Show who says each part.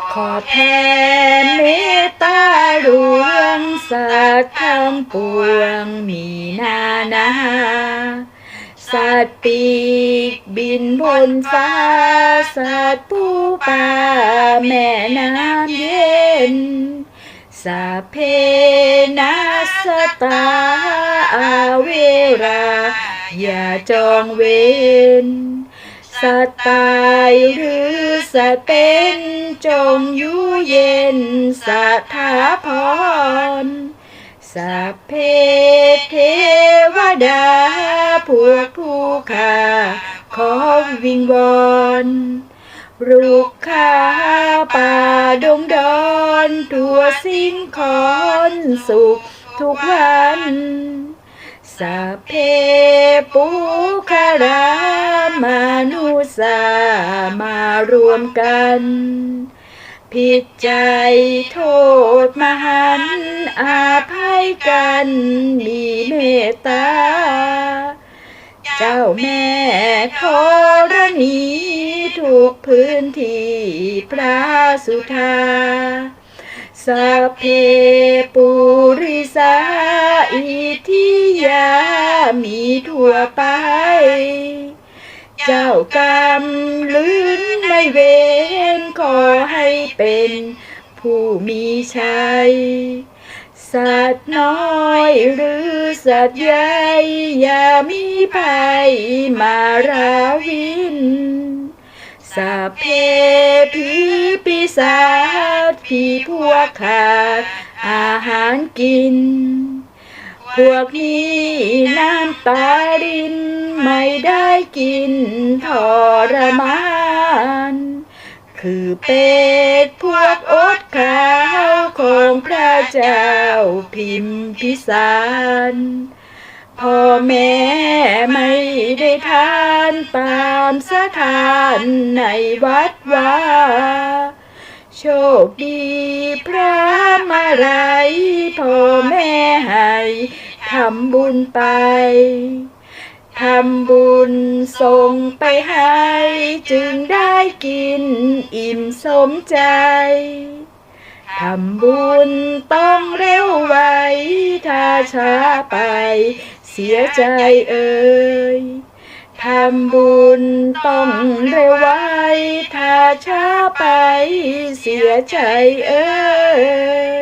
Speaker 1: ขอแผ่เมตตาดวงสัตว์ทั้งปวงมีนานา สัตว์ปีกบินบนฟ้า สัตว์ผู้ป่าแม่น้ำเย็นสาเพนัสตาอาเวรา อย่าจองเวร สัตว์ตายหรือสัตว์เป็นจงอยู่เย็นสถาพรสัพเพเทวดา พวกผู้ข้าขอวิงวอนรุกขาป่าดงดอน ทั่วสิ่งขอนสุขทุกวัน สัพเพปุคารามนุสามารวมกัน ผิดใจโทษมหันอาภัยกันมีเมตตา เจ้าแม่ธรณีทุกพื้นที่พระสุธาสัพเพปุริสาอิทิ ยามีทั่วไป เจ้ากรรมลื่นไม่เว้นขอให้เป็นผู้มีชัย สัตว์น้อยหรือสัตว์ใหญ่อย่ามีภัยมาราวินสัพเพผีปีศาจผีพวกขาดอาหารกิน พวกนี้น้ำตาริน ไม่ได้กินทรมาน คือเป็ดพวกอดขาวของพระเจ้าพิมพิสารพ่อแม่ไม่ได้ทานตามสถานในวัดวาโชคดี พระมาลัยพ่อแม่ให้ทำบุญไปทำบุญส่งไปให้ จึงได้กินอิ่มสมใจ ทำบุญต้องเร็วไว ถ้าช้าไป เสียใจเอ่ยทำบุญต้องเร็วไว ถ้าช้าไป เสียใจเอ่ย